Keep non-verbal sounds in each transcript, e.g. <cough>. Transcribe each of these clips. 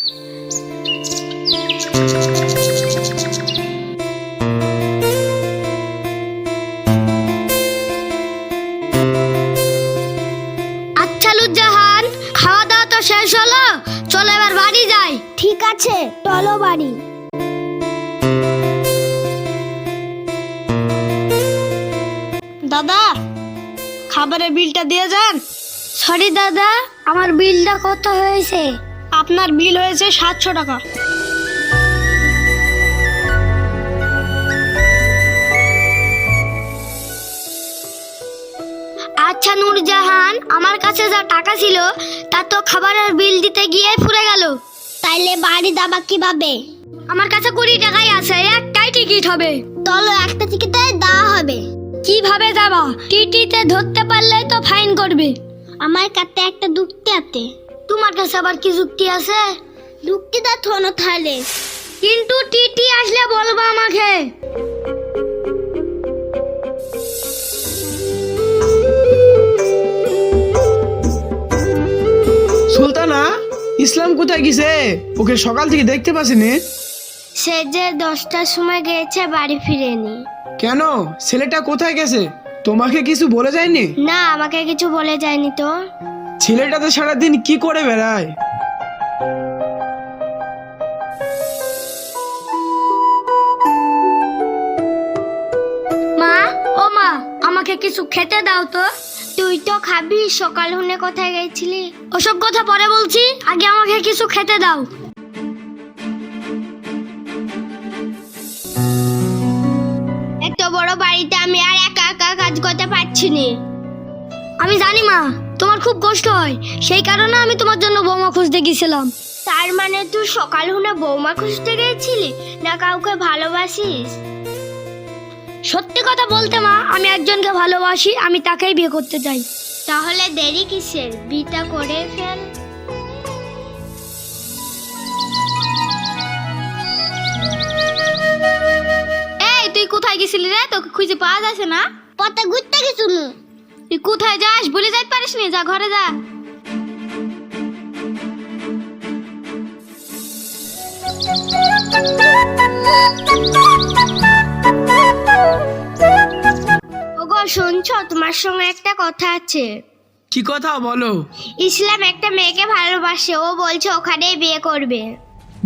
আচ্ছা লুজ্জাহান খাওয়া দাওয়া তো শেষ হলো। চলো এবার বাড়ি যাই। ঠিক আছে চলো বাড়ি। দাদা খাবারের বিলটা দিয়ে যান। সরি দাদা। আমার বিলটা কত হয়েছে? আপনার বিল হয়েছে সাতশো টাকা। আচ্ছা নূরজাহান আমার কাছে যা টাকা ছিল তা তো খাবারের বিল দিতে গিয়ে ফুরে গেল। তাইলে বাড়ি দাবা কীভাবে? আমার কাছে কুড়ি টাকাই আছে একটাই টিকিট হবে। চলো একটা টিকিটে দেওয়া হবে। কীভাবে যাবা টিটিতে ধরতে পারলেই তো ফাইন করবে। আমার কাছে একটা যুক্তি আছে তোমার কাছে আবার কি যুক্তি আছে? যুক্তিটা থনো তাহলে। কিন্তু টিটি আসলে বলবা আমাকে। সুলতানা ইসলাম কোথায় গেছে? ওকে সকাল থেকে দেখতে পাসিনি সে যে দশটার সময় গিয়েছে বাড়ি ফিরেনি। কেন? ছেলেটা কোথায় গেছে? তোমাকে কিছু বলে যায়নি? না আমাকে কিছু বলে যায়নি তো। ছেলেটা তো সারাদিন কি করে বেড়ায়? মা, ও মা, আমাকে কিছু খেতে দাও তো। তুই তো খাবি, সকাল হুনে কোথায় গেছিলি? ওসব কথা পরে বলছি, আগে আমাকে কিছু খেতে দাও। এত বড় বাড়িতে আমি আর একা একা কাজ করতে পারছি না। আমি জানি মা তোমার খুব কষ্ট হয়। সেই কারণে আমি তোমার জন্য বৌমা খুঁজতে গেছিলাম তার মানে তুই সকাল হুনে বৌমা খুঁজতে গেছিলি না কাউকে ভালোবাসিস? সত্যি কথা বলতে মা আমি একজনকে ভালোবাসি আমি তাকেই বিয়ে করতে চাই। তাহলে দেরি কিসের? বিটা করে ফেল। এই তুই কোথায় গেছিলি রে? তোকে খুঁজে পাওয়া যাচ্ছে না। পথে ঘুরতে গেছিল তুই কোথায় যাস বলে যাইতে পারিস নি? যা ঘরে যা। ওগো শুনছো? তোমার সঙ্গে একটা কথা আছে। কি কথা বলো? ইসলাম একটা মেয়েকে ভালোবাসে। ও বলছে ওখানেই বিয়ে করবে।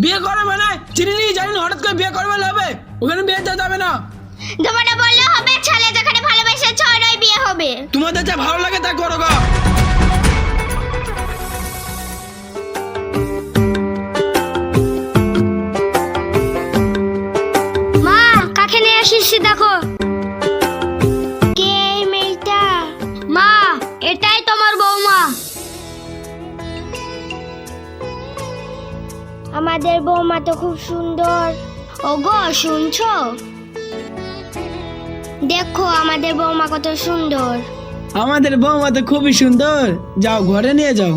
বিয়ে করে মানে? চিনি জানি হঠাৎ করে বিয়ে করবে হবে। ওখানে বিয়ে দিতে হবে না। তোমার বললে হবে যা ভালো লাগে তা করো গো। মা, কাকে নিয়ে আসিস দেখো। এটাই তোমার বৌমা। আমাদের বৌমা তো খুব সুন্দর। ওগো, শুনছো? দেখো, আমাদের বৌমা কত সুন্দর। আমাদের বৌমা তো খুবই সুন্দর। যাও ঘরে নিয়ে যাও।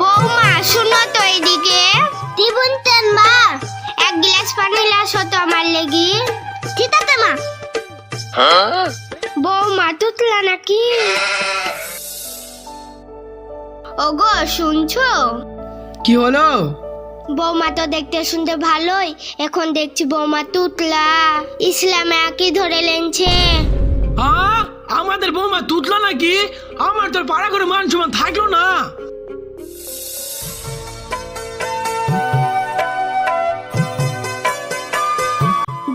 বৌমা শুনো তো এদিকে। দিবুনতেন মা এক গ্লাস পানি লাস হতো আমার লেগি। ঠিক আছে মা। বৌমা তুতলা নাকি? ওগো শুনছো? কি হলো? বৌমা তো দেখতে শুনতে ভালোই এখন দেখছি বৌমা তুতলা। ইসলামে একই ধরে লেনছে। আমাদের বৌমা তুতলো নাকি? আমার তোর পাড়া করে মান সমান থাকল না।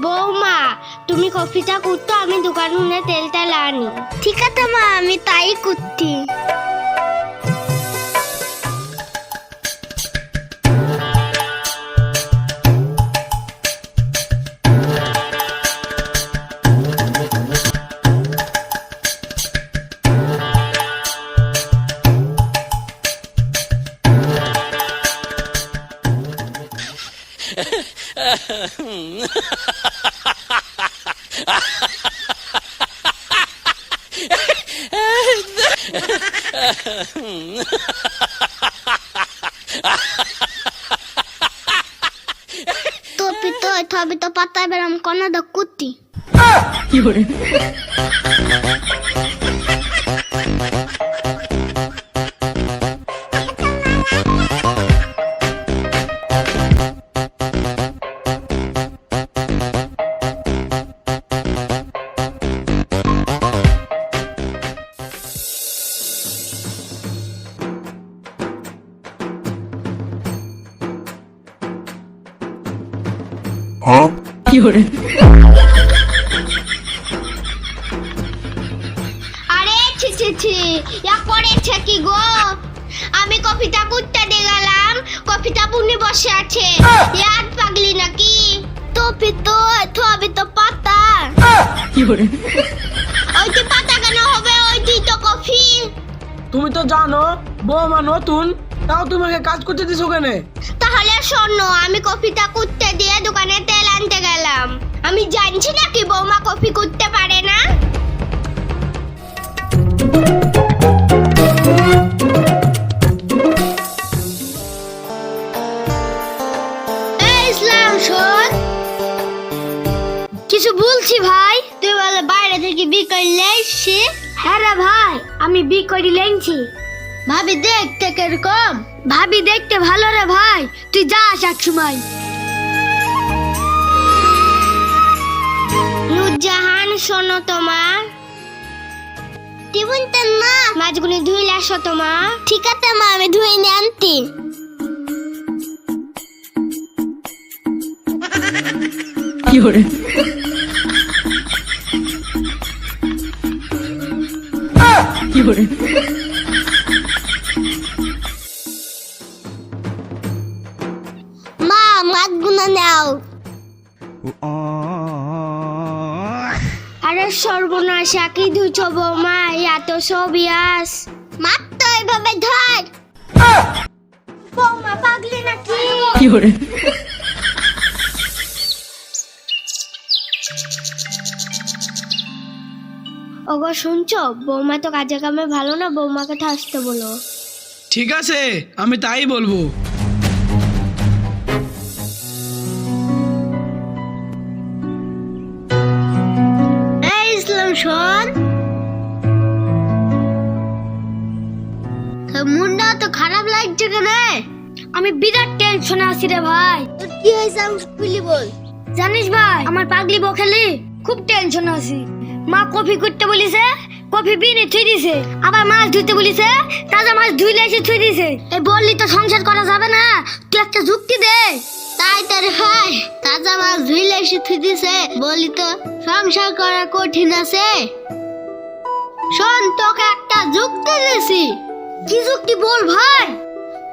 বৌমা তুমি কফিটা করতো আমি দোকান তেলটা লানি। ঠিক আছে মা আমি তাই করতি பார்த்த பிறம் கொன்னத குத்தி Huh? <laughs> আরে ছি ছি ছি ইয়া করেছে কি গো? আমি কফিটা কুত্তে দিয়ে গেলাম কফিটা বুনি বসে আছে। ইয়াদ পাগলি নাকি? তো পিতো তো আমি তো পাতা। ওই তো পাতা কেন হবে? ওই তো কফি। তুমি তো জানো বৌমা নতুন তাও তোমাকে কাজ করতে দিছো কেন? তাহলে শোনো, আমি কফিটা কুত্তে দিয়ে দোকানে তেল আনতে গেলাম। আমি জানছি নাকি বৌমা কফি করতে পারে না? কিছু বলছি ভাই? তুই বলে বাইরে থেকে বিকরি লেছি হ্যাঁ রে ভাই, আমি বিকরি লেনছি। ভাবি দেখতে কীরকম? ভাবি দেখতে ভালো রে ভাই। তুই যাস এক সময় নুরজাহান শোনো তোমার। টিফুনতেন মা মাছগুলি ধুইলে আসো তোমার। ঠিক আছে মা আমি ধুয়ে নিয়ে আনতি মা বৌমা এত সবিয়াস মাত তো এভাবে ধর। বৌমা পাগলি নাকি? ওগো শুনছো? বৌমা তো কাজে কামে ভালো না বৌমাকে তো আসতে বলো। ঠিক আছে আমি তাই বলব। লাগছে কেন? আমি বিরাট টেনশনে আছি রে ভাই। তোর কি হয়েছে? আমি খুলি বল। জানিস ভাই আমার পাগলি বখালি খুব টেনশন আছি। মা কফি করতে বলিছে কফি বিনে থুই দিছে। আবার মাছ ধুইতে বলিছে তাজা মাছ ধুইলে এসে থুই দিছে। এই বললি তো সংসার করা যাবে না তুই একটা যুক্তি দে। তাই তার ভাই তাজা মাছ ধুইলে এসে থুই দিছে। বলি তো সংসার করা কঠিন আছে। শোন তোকে একটা যুক্তি দিছি। কি যুক্তি বল ভাই?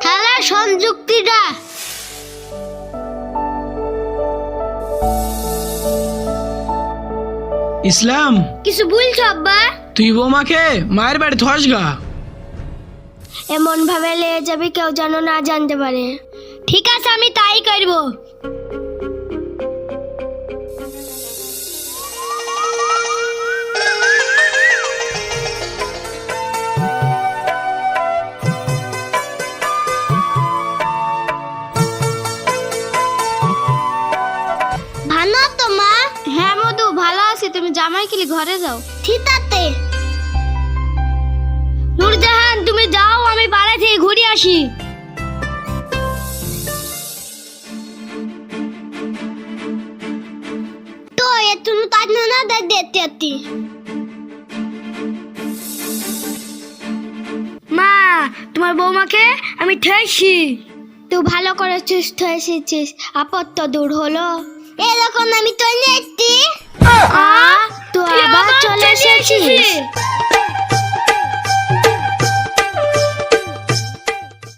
তাহলে সংযুক্তিটা। যুক্তিটা ইসলাম। কিছু বলছো আব্বা? তুই বোমাকে মায়ের বাড়ি ধস গা। এমন ভাবে লেগে যাবি কেউ যেন না জানতে পারে। ঠিক আছে আমি তাই করব। তুমি কিলি ঘরে যাও। ঠিক আছে। নূরজাহান তুমি যাও আমি পাড়া থেকে ঘুরে আসি। তো এতন তাজ না দেখ দেখতে আতি মা তোমার বৌমাকে আমি ঠেসি। তুই ভালো করেছিস ঠেসেছিস। আপদ তো দূর হলো। এরকম আমি তো নেতি तो आबाद चले से